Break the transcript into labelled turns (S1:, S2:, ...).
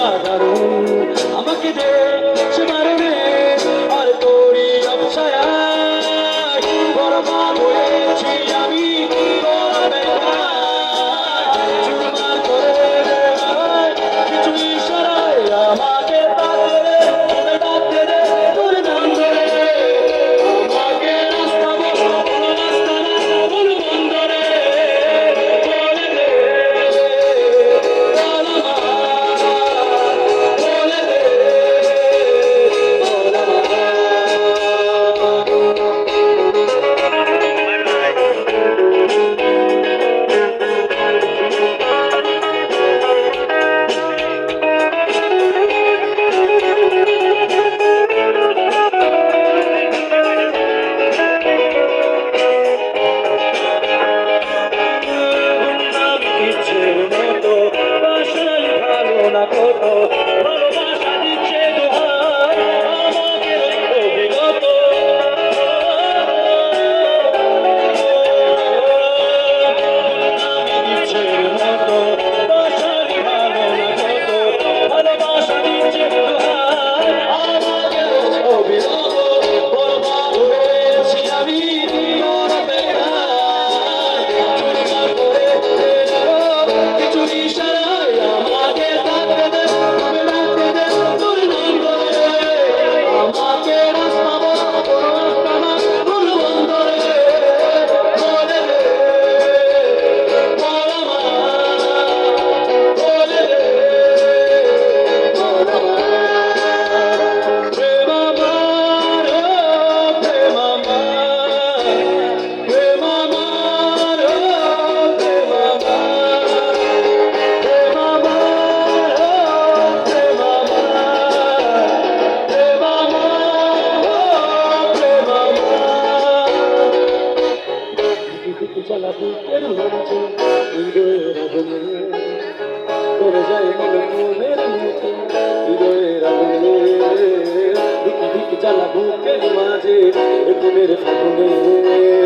S1: অসাধারণ আমাকে দে না কোনো দীপ জ্বালাবো কেন হচ্ছে হৃদয়ের আগুনে করে যায় মনে মনের মতো হৃদয়ের ফাগুনে।